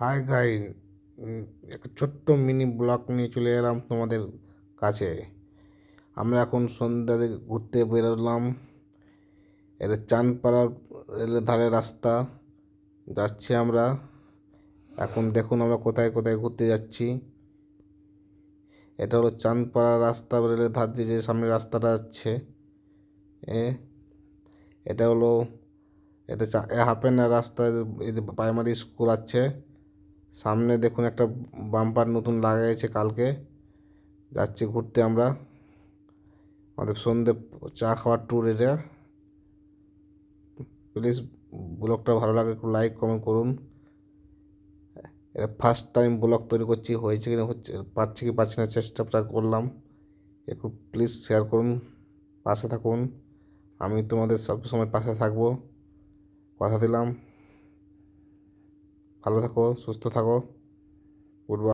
High গাই একটা ছোট্ট mini block নিয়ে চলে এলাম তোমাদের কাছে। আমরা এখন সন্ধ্যা থেকে ঘুরতে বেরোলাম। এটা চাঁদপাড়ার রেলের ধারে রাস্তা, যাচ্ছি আমরা। এখন দেখুন আমরা কোথায় কোথায় ঘুরতে যাচ্ছি। এটা হলো চাঁদপাড়া রাস্তা, রেলের ধার দিয়ে যে সামনে রাস্তাটা যাচ্ছে এ, এটা হলো, এটা হাফ অ্যান্ড রাস্তা প্রাইমারি স্কুল আছে। সামনে দেখুন একটা বাম্পার নতুন লাগাইছে কালকে। যাচ্ছি ঘুরতে আমরা। আমাদের সন্ধে চা খাওয়ার ট্যুর এটা। প্লিজ ব্লগটা ভালো লাগে, একটু লাইক কমেন্ট করুন। এটা ফার্স্ট টাইম ব্লগ তৈরি করছি, হয়েছে কিনা হচ্ছে পাচ্ছি কি পাচ্ছি না চেষ্টাটা করলাম। একটু প্লিজ শেয়ার করুন, পাশে থাকুন। আমি তোমাদের সব সময় পাশে থাকব। কথা দিলাম। ভালো থাকো সুস্থ থাকো। গুড